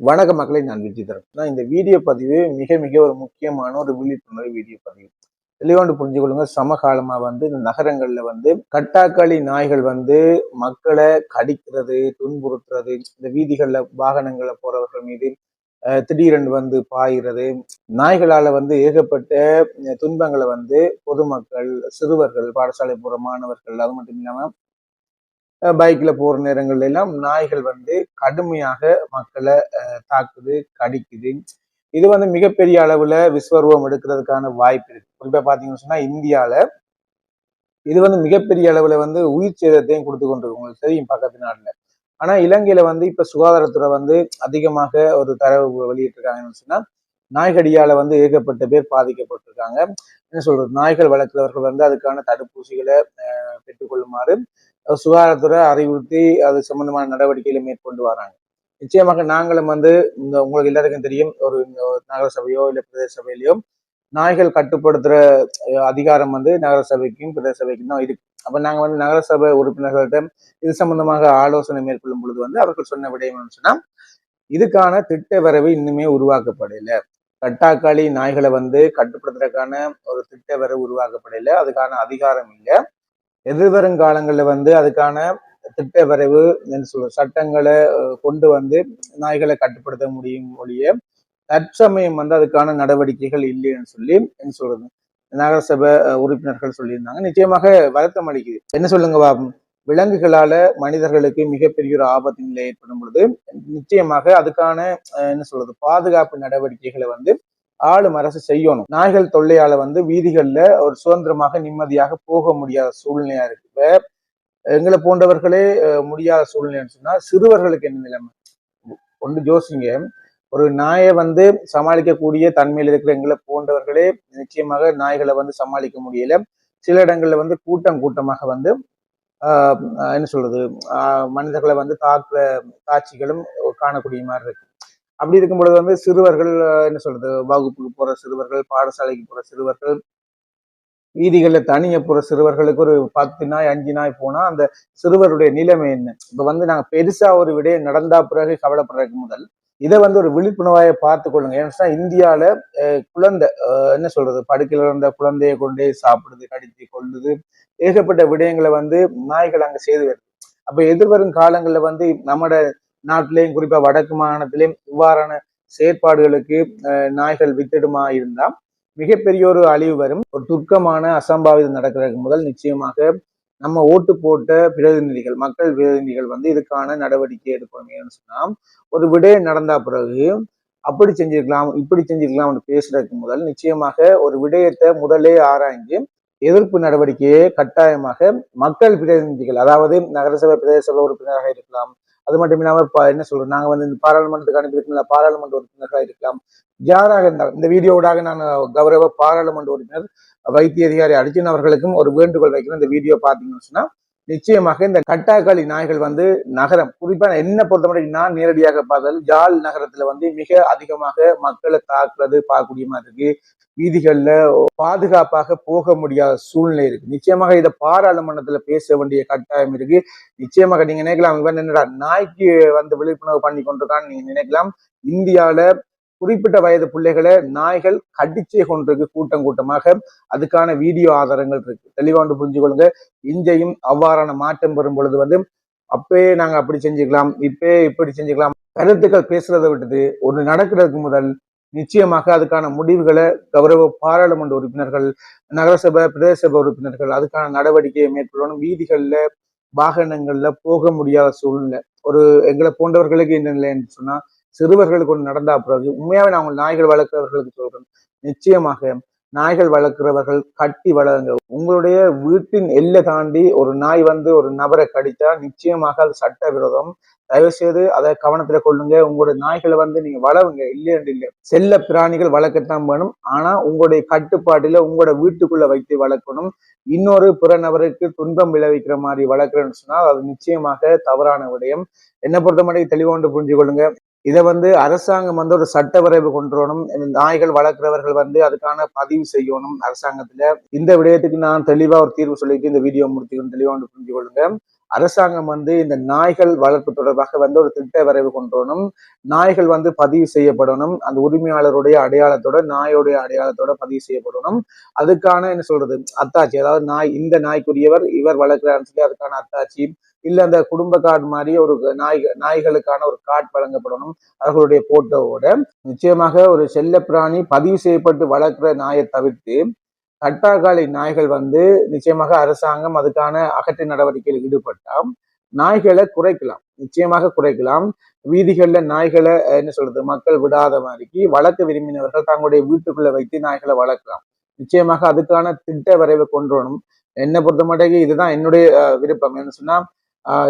வணக்க மக்களை நான் விஜிதரன் நான் இந்த வீடியோ பதிவு மிக மிக ஒரு முக்கியமான ஒரு விழிப்புணர்வு வீடியோ பதிவு. தெளிவாண்டு புரிஞ்சுக்கொள்ளுங்க சமகாலமா வந்து இந்த நகரங்கள்ல வந்து கட்டாக்களி நாய்கள் வந்து மக்களை கடிக்கிறது துன்புறுத்துறது இந்த வீதிகள்ல வாகனங்களை போறவர்கள் மீது திடீரென்று வந்து பாய்கிறது நாய்களால வந்து ஏகப்பட்ட துன்பங்களை வந்து பொதுமக்கள் சிறுவர்கள் பாடசாலை போற மாணவர்கள் அது மட்டும் இல்லாம பைக்ல போற நேரங்கள்ல எல்லாம் நாய்கள் வந்து கடுமையாக மக்களை அஹ், தாக்குது கடிக்குது. இது வந்து மிகப்பெரிய அளவுல விஸ்வரூபம் எடுக்கிறதுக்கான வாய்ப்பு இருக்கு. குறிப்பா பார்த்தீங்கன்னு சொன்னால் இந்தியாவில் இது வந்து மிகப்பெரிய அளவுல வந்து உயிர் சேதத்தையும் கொடுத்து கொண்டிருக்கு உங்களுக்கு தெரியும் பக்கத்து நாட்டில். ஆனா இலங்கையில வந்து இப்ப சுகாதாரத்துறை வந்து அதிகமாக ஒரு தரவு வெளியிட்டிருக்காங்கன்னு சொன்னா நாய்கடியால வந்து ஏகப்பட்ட பேர் பாதிக்கப்பட்டிருக்காங்க. என்ன சொல்றது? நாய்கள் வளர்க்கிறவர்கள் வந்து அதுக்கான தடுப்பூசிகளை அஹ், பெற்றுக்கொள்ளுமாறு சுகாதாரத்துறை அறிவுறுத்தி அது சம்பந்தமான நடவடிக்கைகளை மேற்கொண்டு வராங்க. நிச்சயமாக நாங்களும் வந்து இந்த உங்களுக்கு எல்லாருக்கும் தெரியும் ஒரு இந்த ஒரு நகர சபையோ இல்லை பிரதேச சபையிலையோ நாய்கள் கட்டுப்படுத்துற அதிகாரம் வந்து நகர சபைக்கும் பிரதேச சபைக்கும் தான் இருக்கு. அப்போ நாங்க வந்து நகர சபை உறுப்பினர்கள்ட்ட இது சம்பந்தமாக ஆலோசனை மேற்கொள்ளும் பொழுது வந்து அவர்கள் சொன்ன விடயம் என்னன்னு சொன்னா இதுக்கான திட்ட வரவு இன்னுமே உருவாக்கப்படல. கட்டாக்காளி நாய்களை வந்து கட்டுப்படுத்துறதுக்கான ஒரு திட்ட வரவு உருவாக்கப்படல. அதுக்கான அதிகாரம் இல்லை. எதிர்வரும் காலங்களில் வந்து அதுக்கான திட்ட வரைவு என்ன சட்டங்களை கொண்டு வந்து நாய்களை கட்டுப்படுத்த முடியும் ஒழிய தற்சமயம் வந்து அதுக்கான நடவடிக்கைகள் இல்லைன்னு சொல்லி என்ன சொல்றது? நகரசபை உறுப்பினர்கள் சொல்லியிருந்தாங்க. நிச்சயமாக வருத்தம் அளிக்குது. என்ன சொல்லுங்க பாபு? விலங்குகளால மனிதர்களுக்கு மிகப்பெரிய ஒரு ஆபத்து நிலை ஏற்படும் பொழுது நிச்சயமாக அதுக்கான என்ன சொல்றது? பாதுகாப்பு நடவடிக்கைகளை வந்து ஆளும் அரசு செய்யணும். நாய்கள் தொல்லையால வந்து வீதிகளில் ஒரு சுதந்திரமாக நிம்மதியாக போக முடியாத சூழ்நிலையா இருக்கு. இப்ப எங்களை போன்றவர்களே முடியாத சூழ்நிலைன்னு சொன்னா சிறுவர்களுக்கு என்ன நிலைமை? ஒன்று ஜோசிங்க ஒரு நாயை வந்து சமாளிக்கக்கூடிய தன்மையில் இருக்கிற எங்களை போன்றவர்களே நிச்சயமாக நாய்களை வந்து சமாளிக்க முடியல. சில இடங்கள்ல வந்து கூட்டம் கூட்டமாக வந்து என்ன சொல்றது? மனிதர்களை வந்து தாக்குற காட்சிகளும் காணக்கூடிய மாதிரி இருக்கு. அப்படி இருக்கும் பொழுது வந்து சிறுவர்கள் என்ன சொல்றது வகுப்புக்கு போற சிறுவர்கள் பாடசாலைக்கு போற சிறுவர்கள் வீதிகளில் தனிய போற சிறுவர்களுக்கு ஒரு பத்து நாய் அஞ்சு நாய் போனா அந்த சிறுவருடைய நிலைமை என்ன? இப்ப வந்து நாங்க பெருசா ஒரு விடயம் நடந்தா பிறகு கவலைப்படுறதுக்கு முதல் இதை வந்து ஒரு விழிப்புணர்வாயை பார்த்து கொள்ளுங்க. ஏன்னா இந்தியால குழந்தை என்ன சொல்றது படுக்கையில் இருந்த குழந்தையை கொண்டே சாப்பிடுது கடித்து கொள்ளுது ஏகப்பட்ட விடயங்களை வந்து நாய்கள் அங்க செய்து வருது. அப்ப எதிர்வரும் காலங்கள்ல வந்து நம்மட நாட்டிலேயும் குறிப்பா வடக்கு மாகாணத்திலேயும் இவ்வாறான செயற்பாடுகளுக்கு நாய்கள் வித்திடுமா இருந்தா மிகப்பெரிய ஒரு அழிவு வரும். ஒரு துர்க்கமான அசம்பாவிதம் நடக்கிறதுக்கு முதல் நிச்சயமாக நம்ம ஓட்டு போட்ட பிரதிநிதிகள் மக்கள் பிரதிநிதிகள் வந்து இதுக்கான நடவடிக்கை எடுக்கணும் ஏன்னு சொன்னா ஒரு விடயம் நடந்தா பிறகு அப்படி செஞ்சிருக்கலாம் இப்படி செஞ்சிருக்கலாம்னு பேசுறதுக்கு முதல் நிச்சயமாக ஒரு விடயத்தை முதலே ஆராய்ஞ்சு எதிர்ப்பு நடவடிக்கையை கட்டாயமாக மக்கள் பிரதிநிதிகள் அதாவது நகரசபை பிரதேச உறுப்பினராக இருக்கலாம் அது மட்டும் இல்லாமல் என்ன சொல்றோம் நாங்க வந்து இந்த பாராளுமன்றத்துக்கு அனுப்பியிருக்கோம்ல பாராளுமன்ற உறுப்பினர்களாக இருக்கலாம். யாராக இருந்தாலும் இந்த வீடியோவுடாக நான் கௌரவ பாராளுமன்ற உறுப்பினர் வைத்திய அதிகாரி அர்ஜுன் அவர்களுக்கும் ஒரு வேண்டுகோள் வைக்கிறேன். இந்த வீடியோ பார்த்தீங்கன்னு சொன்னால் நிச்சயமாக இந்த கட்டாக்காளி நாய்கள் வந்து நகரம். குறிப்பாக என்ன பொறுத்தவரை நான் நேரடியாக பார்த்தாலும் ஜாழ் நகரத்துல வந்து மிக அதிகமாக மக்களை தாக்குறது பார்க்கக்கூடிய மாதிரி இருக்கு. வீதிகளில் பாதுகாப்பாக போக முடியாத சூழ்நிலை இருக்கு. நிச்சயமாக இதை பாராளுமன்றத்துல பேச வேண்டிய கட்டாயம் இருக்கு. நிச்சயமாக நீங்க நினைக்கலாம் இவன் என்னடா நாய்க்கு வந்து விழிப்புணர்வு பண்ணி கொண்டிருக்கான்னு நீங்க நினைக்கலாம். இந்தியாவில் குறிப்பிட்ட வயது பிள்ளைகளை நாய்கள் கடிச்சே கொண்டிருக்கு கூட்டம் கூட்டமாக. அதுக்கான வீடியோ ஆதாரங்கள் இருக்கு. தெளிவாண்டு புரிஞ்சுக்கொள்ளுங்க. இஞ்சையும் அவ்வாறான மாற்றம் பெறும் பொழுது வந்து அப்பயே நாங்க அப்படி செஞ்சுக்கலாம் இப்பயே இப்படி செஞ்சுக்கலாம். கருத்துக்கள் பேசுறதை விட்டது ஒன்று நடக்கிறதுக்கு முதல் நிச்சயமாக அதுக்கான முடிவுகளை கௌரவ பாராளுமன்ற உறுப்பினர்கள் நகரசபை பிரதேச சபை உறுப்பினர்கள் அதுக்கான நடவடிக்கையை மேற்கொள்ளணும். வீதிகள்ல வாகனங்கள்ல போக முடியாத சூழ்நிலை. ஒரு எங்களை போன்றவர்களுக்கு என்ன நிலை என்று சொன்னா சிறுவர்கள் கொண்டு நடந்தா பிறகு உண்மையாவே நான் உங்கள் நாய்கள் வளர்க்கிறவர்களுக்கு சொல்றேன். நிச்சயமாக நாய்கள் வளர்க்கிறவர்கள் கட்டி வளருங்க உங்களுடைய வீட்டின் எல்லை தாண்டி ஒரு நாய் வந்து ஒரு நபரை கடித்தா நிச்சயமாக அது சட்டவிரோதம். தயவு செய்து அதை கவனத்துல கொள்ளுங்க. உங்களுடைய நாய்களை வந்து நீங்க வளருங்க. இல்லைன்னு இல்லை. செல்ல பிராணிகள் வளர்க்கத்தான் வேணும். ஆனா உங்களுடைய கட்டுப்பாட்டில உங்களோட வீட்டுக்குள்ள வைத்து வளர்க்கணும். இன்னொரு பிற நபருக்கு துன்பம் விளைவிக்கிற மாதிரி வளர்க்குறேன்னு சொன்னால் அது நிச்சயமாக தவறான விடயம். என்னை பொறுத்த தெளிவாண்டு புரிஞ்சு கொள்ளுங்க இதை வந்து அரசாங்கம் வந்து ஒரு சட்ட வரைவு கொண்டு வரணும். நாய்கள் வளர்க்கிறவர்கள் வந்து அதுக்கான பதிவு செய்யணும் அரசாங்கத்துல. இந்த விடயத்துக்கு நான் தெளிவா ஒரு தீர்வு சொல்லிட்டு இந்த வீடியோ முடிச்சுக்கணும். தெளிவா ஒன்று புரிஞ்சு கொள்ளுங்க அரசாங்கம் வந்து இந்த நாய்கள் வளர்ப்பு தொடர்பாக வந்து ஒரு திட்ட வரைவு கொண்டு வரணும் நாய்கள் வந்து பதிவு செய்யப்படணும். அந்த உரிமையாளருடைய அடையாளத்தோட நாயோடைய அடையாளத்தோட பதிவு செய்யப்படணும். அதுக்கான என்ன சொல்றது? அத்தாட்சி. அதாவது நாய் இந்த நாய்க்குரியவர் இவர் வளர்க்கிறாருன்னு சொல்லி அதுக்கான அத்தாட்சி. இல்ல அந்த குடும்ப கார்டு மாதிரி ஒரு நாய் நாய்களுக்கான ஒரு கார்டு வழங்கப்படணும் அவர்களுடைய போட்டோவோட. நிச்சயமாக ஒரு செல்ல பிராணி பதிவு செய்யப்பட்டு வளர்க்கிற நாயை தவிர்த்து கட்டாக்காளி நாய்கள் வந்து நிச்சயமாக அரசாங்கம் அதுக்கான அகற்ற நடவடிக்கையில் ஈடுபட்டால் நாய்களை குறைக்கலாம். நிச்சயமாக குறைக்கலாம். வீதிகள்ல நாய்களை என்ன சொல்றது மக்கள் விடாத மாதிரிக்கு வளர்க்க விரும்பினவர்கள் தங்களுடைய வீட்டுக்குள்ள வைத்து நாய்களை வளர்க்கலாம். நிச்சயமாக அதுக்கான திட்ட வரைவை கொண்டு வரணும். என்னை பொறுத்த இதுதான் என்னுடைய விருப்பம். என்ன சொன்னா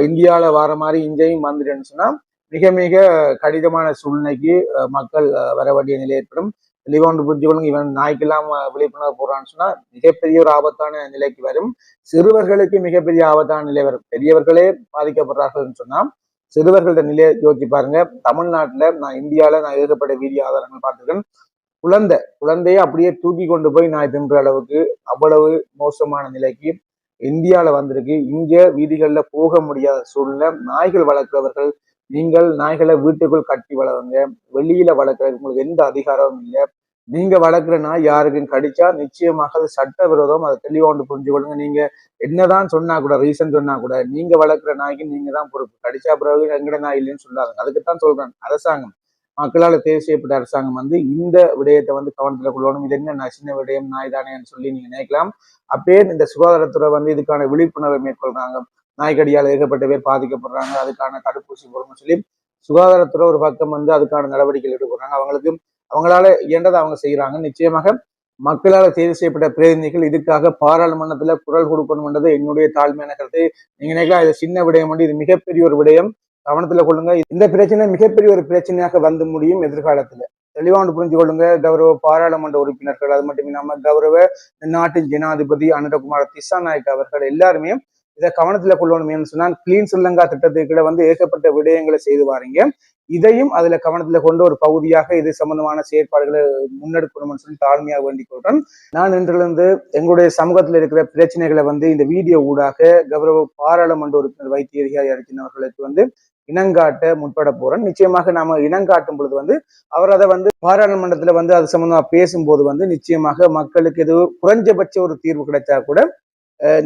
இந்தியாவில் வர மாதிரி இங்கேயும் வந்துடுன்னு சொன்னா மிக மிக கடினமான சூழ்நிலைக்கு மக்கள் அஹ், வர வேண்டிய நிலை ஏற்படும். தெளிவாண்டு புரிஞ்சுக்கொள்ளுங்க இவன் நாய்க்கெல்லாம் இல்லாம விழிப்புணர்வு போறான்னு சொன்னா மிகப்பெரிய ஒரு ஆபத்தான நிலைக்கு வரும். சிறுவர்களுக்கு மிகப்பெரிய ஆபத்தான நிலை வரும். பெரியவர்களே பாதிக்கப்படுறார்கள்னு சொன்னா சிறுவர்களோட நிலையை யோசிச்சு பாருங்க. தமிழ்நாட்டுல நான் இந்தியால நான் எழுதப்பட்ட வீடியோ ஆதாரங்கள் பார்த்துருக்கேன். குழந்தை குழந்தையை அப்படியே தூக்கி கொண்டு போய் நாய் தின்ற அளவுக்கு அவ்வளவு மோசமான நிலைக்கு இந்தியால வந்திருக்கு. இங்க வீதிகளில் போக முடியாத சூழ்நிலை. நாய்கள் வளர்க்கிறவர்கள் நீங்கள் நாய்களை வீட்டுக்குள் கட்டி வளருங்க. வெளியில வளர்க்கறது உங்களுக்கு எந்த அதிகாரமும் இல்லை. நீங்க வளர்க்குற நாய் யாருக்கும் கடிச்சா நிச்சயமாக அது சட்ட விரோதம் அதை தெளிவா ஒன்று புரிஞ்சு கொள்ளுங்க. நீங்க என்னதான் சொன்னா கூட ரீசன் சொன்னா கூட நீங்க வளர்க்குற நாய்க்கு நீங்க தான் பொறுப்பு. கடிச்சா பிறகு எங்கட நாய் இல்லைன்னு சொல்லாதுங்க. அதுக்குத்தான் சொல்றேன். அரசாங்கம். மக்களால் தேர்வு செய்யப்பட்ட அரசாங்கம் வந்து இந்த விடயத்தை வந்து கவனத்துல கொள்ளணும். இது என்ன சின்ன விடயம் நாய் தானேன்னு சொல்லி நீங்க நினைக்கலாம். அப்பயே இந்த சுகாதாரத்துறை வந்து இதுக்கான விழிப்புணர்வை மேற்கொள்றாங்க. நாய்க்கடியால் ஏகப்பட்ட பேர் பாதிக்கப்படுறாங்க. அதுக்கான தடுப்பூசி போடணும்னு சொல்லி சுகாதாரத்துறை ஒரு பக்கம் வந்து அதுக்கான நடவடிக்கைகள் எடுக்கிறாங்க அவங்களுக்கு அவங்களால இயன்றதை அவங்க செய்கிறாங்க நிச்சயமாக மக்களால் தேர்வு செய்யப்பட்ட பிரதிநிதிகள் இதுக்காக பாராளுமன்றத்தில் குரல் கொடுக்கணும்ன்றது என்னுடைய தாழ்மையான கருத்து. நீங்க நினைக்கலாம் இது சின்ன விடயம் வந்து இது மிகப்பெரிய ஒரு விடயம். கவனத்தில் கொள்ளுங்க. இந்த பிரச்சனை மிகப்பெரிய ஒரு பிரச்சனையாக வந்து முடியும் எதிர்காலத்தில். தெளிவாண்டு புரிஞ்சு கொள்ளுங்க. கௌரவ பாராளுமன்ற உறுப்பினர்கள் அது மட்டும் இல்லாமல் கௌரவ நாட்டின் ஜனாதிபதி அனுரகுமார் திசாநாயக் அவர்கள் எல்லாருமே இதை கவனத்துல கொள்ளணும் சொன்னால் கிளீன் ஸ்ரீலங்கா கூட வந்து ஏகப்பட்ட விடயங்களை செய்து வாரீங்க. இதையும் அதுல கவனத்துல கொண்டு ஒரு பகுதியாக இது சம்பந்தமான செயற்பாடுகளை முன்னெடுக்கணும்னு சொல்லி தாழ்மையாக வேண்டிக் கொள்றேன். நான் இன்றிலிருந்து எங்களுடைய சமூகத்தில் இருக்கிற பிரச்சனைகளை வந்து இந்த வீடியோ ஊடாக கௌரவ பாராளுமன்ற உறுப்பினர் வைத்திய அதிகாரி அர்ஜுன் அவர்களுக்கு வந்து இனங்காட்ட முற்பட போறேன். நிச்சயமாக நாம இனங்காட்டும் பொழுது வந்து அவர் அதை வந்து பாராளுமன்றத்துல வந்து அது சம்பந்தமா பேசும்போது வந்து நிச்சயமாக மக்களுக்கு எது குறைஞ்சபட்ச ஒரு தீர்வு கிடைச்சா கூட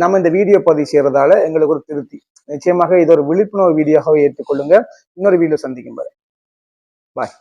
நம்ம இந்த வீடியோ பதிவு செய்யறதால எங்களுக்கு ஒரு திருப்தி. நிச்சயமாக இது ஒரு விழிப்புணர்வு வீடியோவாக ஏற்றுக்கொள்ளுங்க. இன்னொரு வீடியோ சந்திக்கும் பாய்